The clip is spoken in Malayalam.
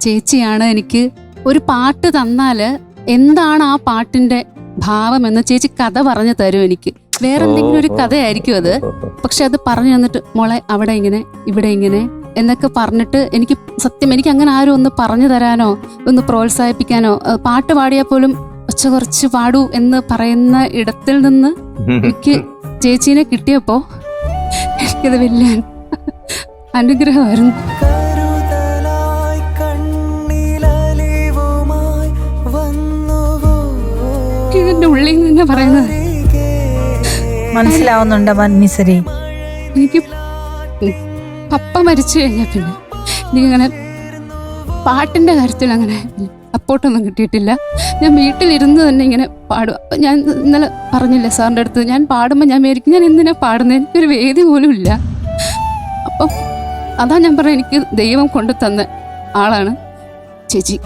ചേച്ചിയാണ് എനിക്ക് ഒരു പാട്ട് തന്നാൽ എന്താണ് ആ പാട്ടിന്റെ ഭാവം എന്ന് ചേച്ചി കഥ പറഞ്ഞു തരും എനിക്ക്. വേറെ എന്തെങ്കിലും ഒരു കഥയായിരിക്കും അത്. പക്ഷെ അത് പറഞ്ഞു തന്നിട്ട് മോളെ അവിടെ ഇങ്ങനെ ഇവിടെ ഇങ്ങനെ എന്നൊക്കെ പറഞ്ഞിട്ട് എനിക്ക് സത്യം എനിക്ക് അങ്ങനെ ആരും ഒന്ന് പറഞ്ഞു തരാനോ ഒന്ന് പ്രോത്സാഹിപ്പിക്കാനോ പാട്ട് പാടിയാൽ പോലും ഒച്ച കുറച്ച് പാടൂ എന്ന് പറയുന്ന ഇടത്തിൽ നിന്ന് എനിക്ക് ചേച്ചീനെ കിട്ടിയപ്പോ എനിക്കത് വലിയ അനുഗ്രഹമായിരുന്നു. ഇതിന്റെ ഉള്ളിൽ നിന്ന് പറയുന്നത്? മനസ്സിലാവുന്നുണ്ട് എനിക്ക് പപ്പ മരിച്ചു കഴിഞ്ഞാൽ പിന്നെ എനിക്കങ്ങനെ പാട്ടിന്റെ കാര്യത്തിൽ അങ്ങനെ സപ്പോർട്ടൊന്നും കിട്ടിയിട്ടില്ല. ഞാൻ വീട്ടിലിരുന്ന് തന്നെ ഇങ്ങനെ പാടും. അപ്പൊ ഞാൻ ഇന്നലെ പറഞ്ഞില്ലേ സാറിന്റെ അടുത്ത് ഞാൻ പാടുമ്പോൾ ഞാൻ മേരിക്കും ഞാൻ എന്തിനാ പാടുന്നത് എനിക്കൊരു വേദി പോലും ഇല്ല. അപ്പം അതാ ഞാൻ പറയാം എനിക്ക് ദൈവം കൊണ്ടു തന്ന ആളാണ് ചേച്ചി.